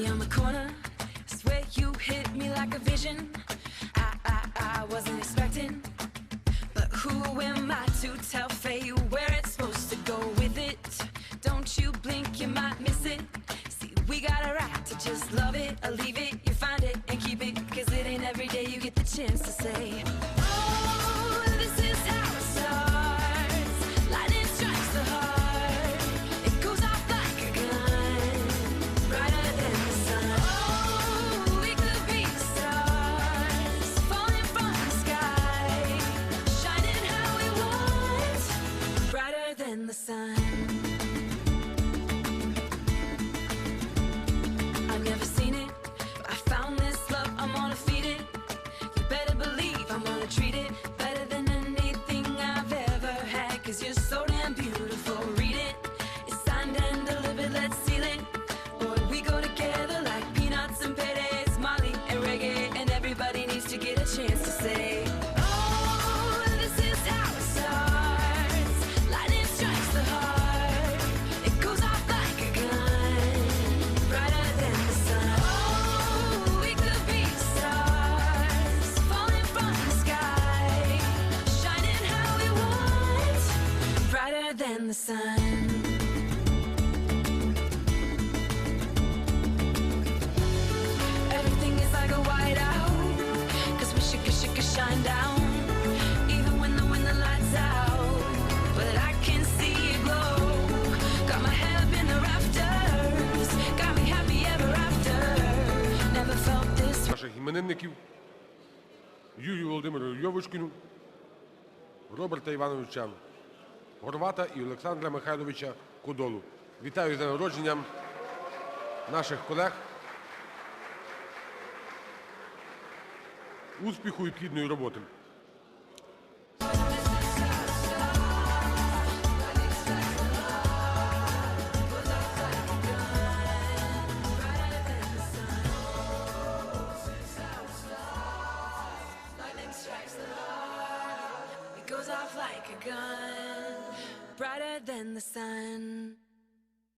me on the corner. Swear you hit me like a vision. I, I, I wasn't expecting. But who am I to tell Faye where it's supposed to go with it? Don't you blink, you might miss it. See, we got a right to just love it or leave it. You find it and keep it. Cause it ain't every day you get the chance to say, oh. Than the sun. I've never seen it, I found this love. I'm gonna feed it. You better believe I'm gonna treat it better than anything I've ever had. Cause you're so damn beautiful. than the sun. Everything is like a whiteout, cause we should, should, should shine down, even when the when the lights out. But I can see it glow. Got my head up in the rafters, got me happy ever after. Never felt this наших іменинників Юрію Володимиру Льовочкину, Роберта Івановича Горвата і Олександра Михайловича Кодолу. Вітаю з народженням наших колег. Успіху і плідної роботи. goes off like a gun, brighter than the sun.